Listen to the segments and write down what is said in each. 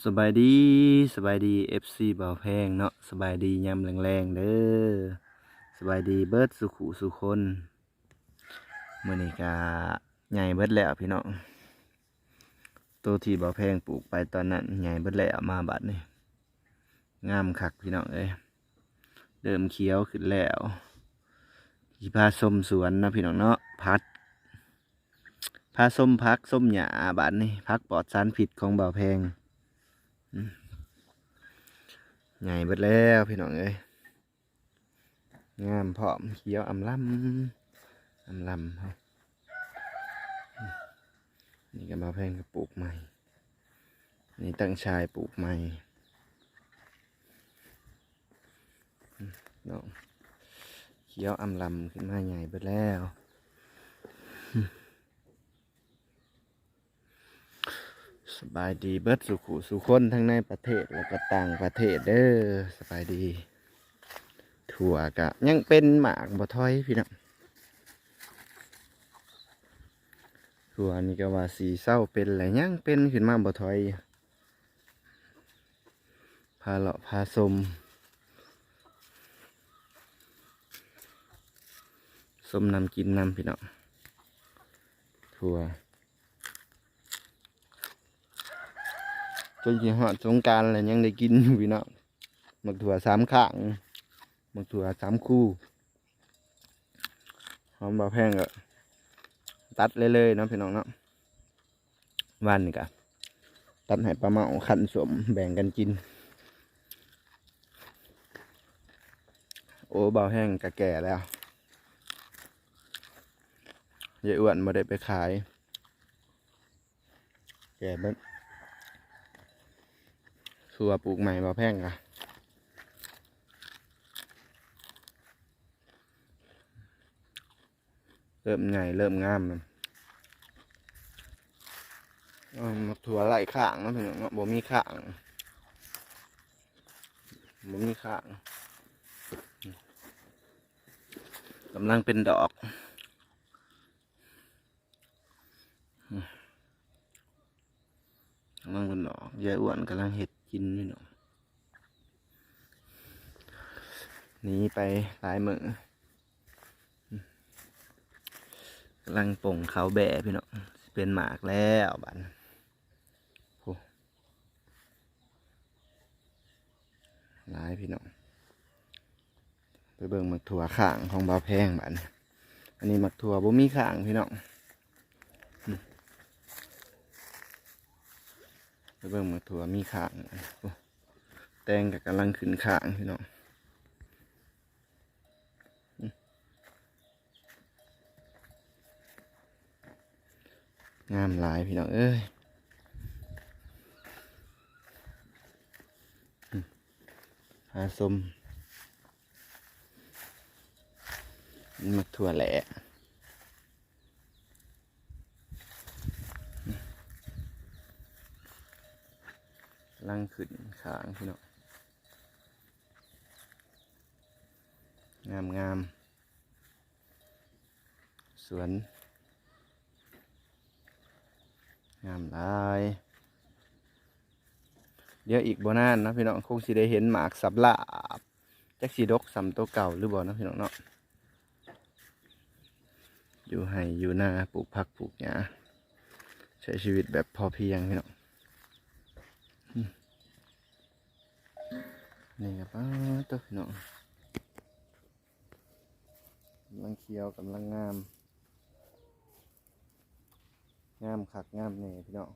สบายดีสบายดี FC บ่าวแพงเนาะสบายดียามแรงๆเด้อสบายดีเบิร์ดสุขุสุคนเมื้อนี้ก็ใหญ่เบิร์ดแล้วพี่น้องตัวที่บ่าวแพงปลูกไปตอนนั้นใหญ่เบิร์ดแล้วมาบัดนี้งามคักพี่น้องเอ้ยเริ่มเขียวขึ้นแล้วสิพาส้มสวนนะพี่น้องเนาะพัดพาส้มพักส้มหญ้าบัดนี้พักปลอดสารพิษของบ่าวแพง ใหญ่เบิดแล้วพี่น้องเอ้ยงามพร้อมเขียวอำลำอำลำครับนี่ก็มาแพงก็ปลูกใหม่ นี่ตั้งชายปลูกใหม่น้องเขียวอำลำขึ้นมาใหญ่เบิดแล้วอืม สบายดีเบิดสุขุสุคนทั้งในประเทศแล้วก็ต่างประเทศเด้อสบายดี ถั่วกะยังเป็นหมากบ่ถอยพี่น้องถั่วนี่ก็ว่าสีเศร้าเป็นอะไรยังเป็นขึ้นมาบ่ถอยอยพาเลาะพาสมสมนำกินนำพี่น้องถั่ว จนสิฮอดสงการแล้วยังได้กินอยู่พี่น้องหมักถั่วสามข้างหมักถั่วสามคู่หอมบาแพงก็ตัดเลยเลยๆเนาะพี่น้องเนาะวันนี้ก็ตัดให้ปลาเมาขันสมแบ่งกันกิน โอ้เบาแห้งกะแก่แล้วยายอ้วนมาได้ไปขาย แก่เบิ้ คือว่าปลูกใหม่มาแพงอะเริ่มใหญ่เริ่มงามมันอ้าวมาถั่วไหลข้างนะพี่น้องบ่มีข้างบ่มีข้างกำลังเป็นดอกกำลังเป็นดอกยายอ้วนกำลังเห็ด กินนี่เนาะหนีไปหลายมืออืมกำลังป่งเขาแบะพี่เนาะเป็นหมากแล้วบันโหหลายพี่เนาะไปเบิ่งหมักถั่วข้างของบาแพงบันอันนี้หมักถั่วบ่มีข้างพี่เนาะ ไป เบิ่งหมาถั่วมีขางโอ้แตงกับกำลังขึ้นขางพี่น้องงามหลายพี่น้องเอ้ยหาสมมักถั่วแหละ ขึ้นขางพี่น้องงามงามสวน งามลาย เดี๋ยวอีกบ่นานนะพี่น้องคงสิได้เห็นหมากสับลาบจักสีดกสำตัวเก่าหรือบ่นะพี่น้องเนาะอยู่ให้อยู่หน้าปลูกผักปลูกหญ้าใช้ชีวิตแบบพอเพียงพี่น้อง นี่ครับตัวพี่น้องกำลังเคี้ยวกำลังงาม งามคักงามเนี่พี่น้อง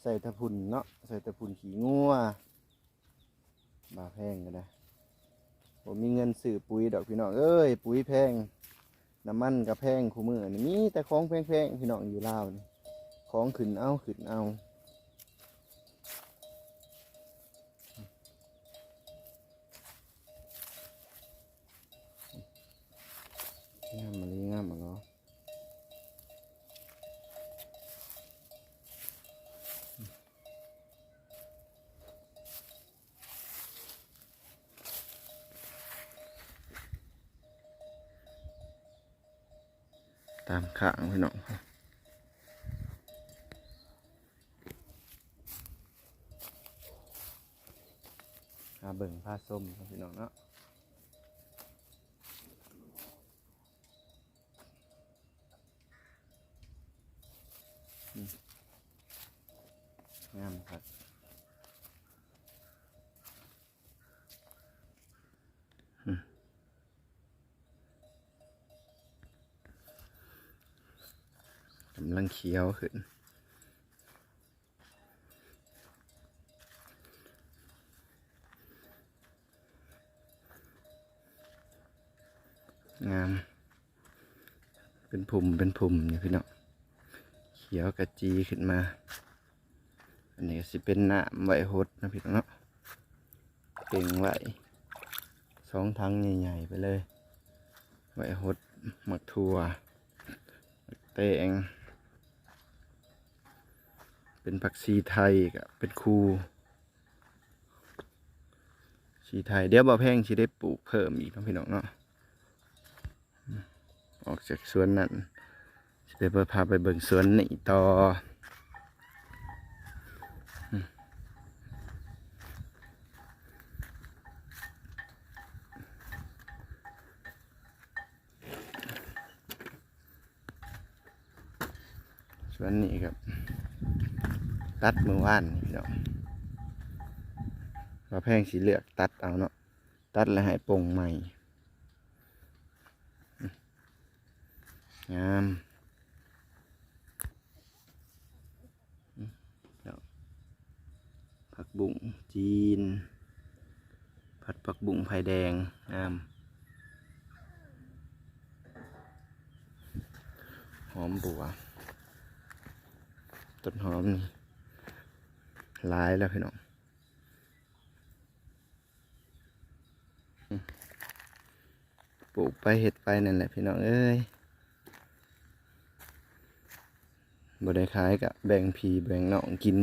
ใส่ตะพุ่นเนาะใส่ตะพุ่นขี้งัวบาแพงก็ได้ผมมีเงินซื้อปุ๋ยดอกพี่น้องเอ้ยปุ๋ยแพงน้ำมันกับแพงคู่มือนี่มีแต่ของแพงๆพี่น้องอยู่ลาวนี่ของขึ้นเอาขึ้นเอา งามมาลีงามมาเนาะตามข้างพี่น้องมาเบิ่งผ้าส้มพี่น้องเนาะอืมงามครับ กำลังเคี้ยวขึ้นงาม เป็นพุ่มเป็นพุ่มนี่พี่น้องเขียวกระจีขึ้นมา อันนี้สิเป็นหน้าไหวหดนะพี่น้องเนาะเป่งไหวสองทั้งใหญ่ๆไปเลยไหวหดหมักทั่วหมักแตง เป็นผักชีไทยกับเป็นคูชีไทยเดี๋ยวบ่แพงชีได้ปลูกเพิ่มอีกพี่น้องเนาะออกจากสวนนั้นสิได้ไปพาไปเบิ่งสวนนี่ต่อสวนนี้ครับ ตัดมือว่านพี่น้องว่าแพงสีเหลือกตัดเอาเนาะตัดแล้วให้ปงใหม่งามผักบุ้งจีน ผัดผักบุ้งไผ่แดงงามหอมบัวต้นหอมนี่ หลายแล้วพี่น้องปลูกไปเห็ดไปนั่นแหละพี่น้องเอ้ยบ่ได้ขายกับแบ่งพีแบ่งน้องกิน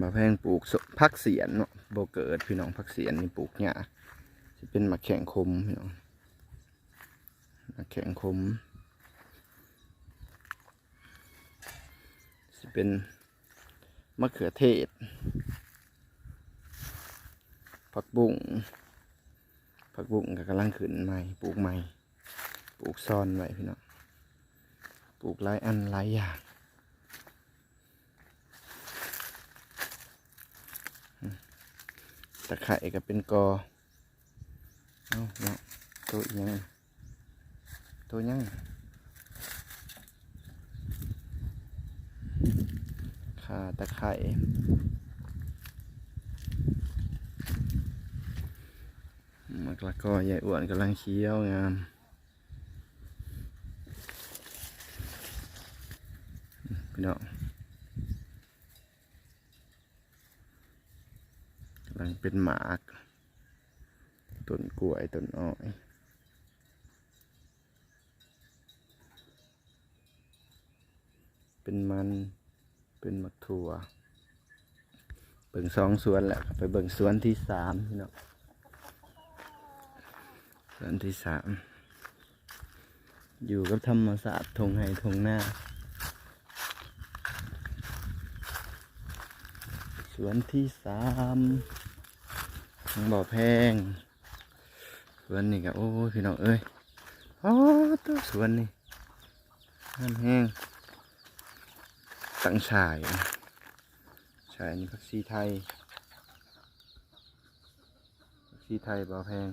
มาแพงปลูกสพักเสียนเนาะบ่เกิดพี่น้องพักเสียนนี่ปลูกยากจะเป็นมะแข่งคมพี่น้อง แข่งคมจะเป็นมะเขือเทศ ผักบุ้งผักบุ้งก็กำลังขึ้นใหม่ ปลูกใหม่ ปลูกซ่อนไว้พี่น้อง ปลูกหลายอันหลายอย่างตะไคร่ก็เป็นกอเอาเนาะตัวอีหยัง ตัวยังขาตะไคร่มักละก็ใหญ่อ้วนกำลังเคี้ยวงามพี่น้องกำลังเป็นหมากต้นกล้วยต้นอ้อย เป็นมัน เป็นมักถั่วเบิ่งสองสวนแล้วไปเบิ่งสวนที่สามพี่น้องสวนที่สามอยู่กับธรรมศาสตร์ทงไห้ทงหน้า สวนที่สามของบ่อแพง สวนนี่ก็โอ้พี่น้องเอ้ยอ๋อตัวสวนนี่น้ำแห้ง ตั้งชายชายนี่พักซีไทยพักซีไทยเบ่อแพง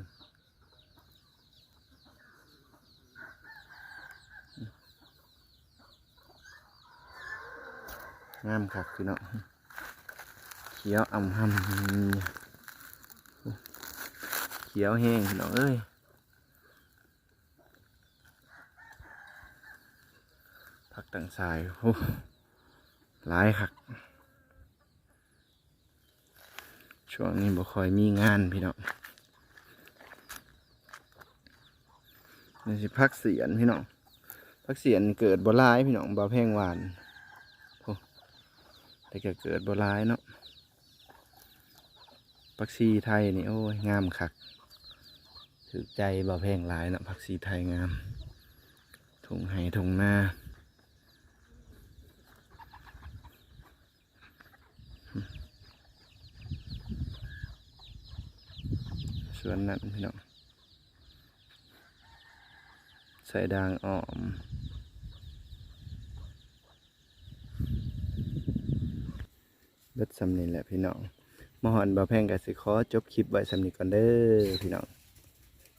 งามคักพี่เนาะเขียวอ่ำหำเขียวแห้งพี่น้องเอ้ยผักต่างสายโอ้ หลายคักช่วงนี้บ่ค่อยมีงานพี่น้องนี่สิพักเสียนพี่น้องพักเสียนเกิดบ่หลายพี่น้องบ่แพงหวานแต่ก็เกิดบหลายเนาะผักชีไทยนี่โอ้ยงามคักถือใจบ่แพงหลายเนาะผักชีไทยงามทงไห้ทงหน้า วนนั้นพี่น้องใส่ด่างอ้อมเบิดสำนีแหละพี่น้องมหอนบ่าแพงกับสิขอจบคลิปไว้สำนีก่อนเด้อพี่น้อง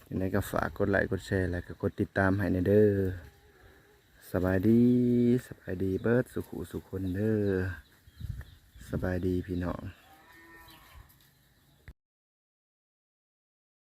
ยังไงก็ฝากกดไลค์กดแชร์แล้วก็กดติดตามให้ในเด้อสบายดีสบายดีเบิดสุขุสุขคนเด้อสบายดีพี่น้อง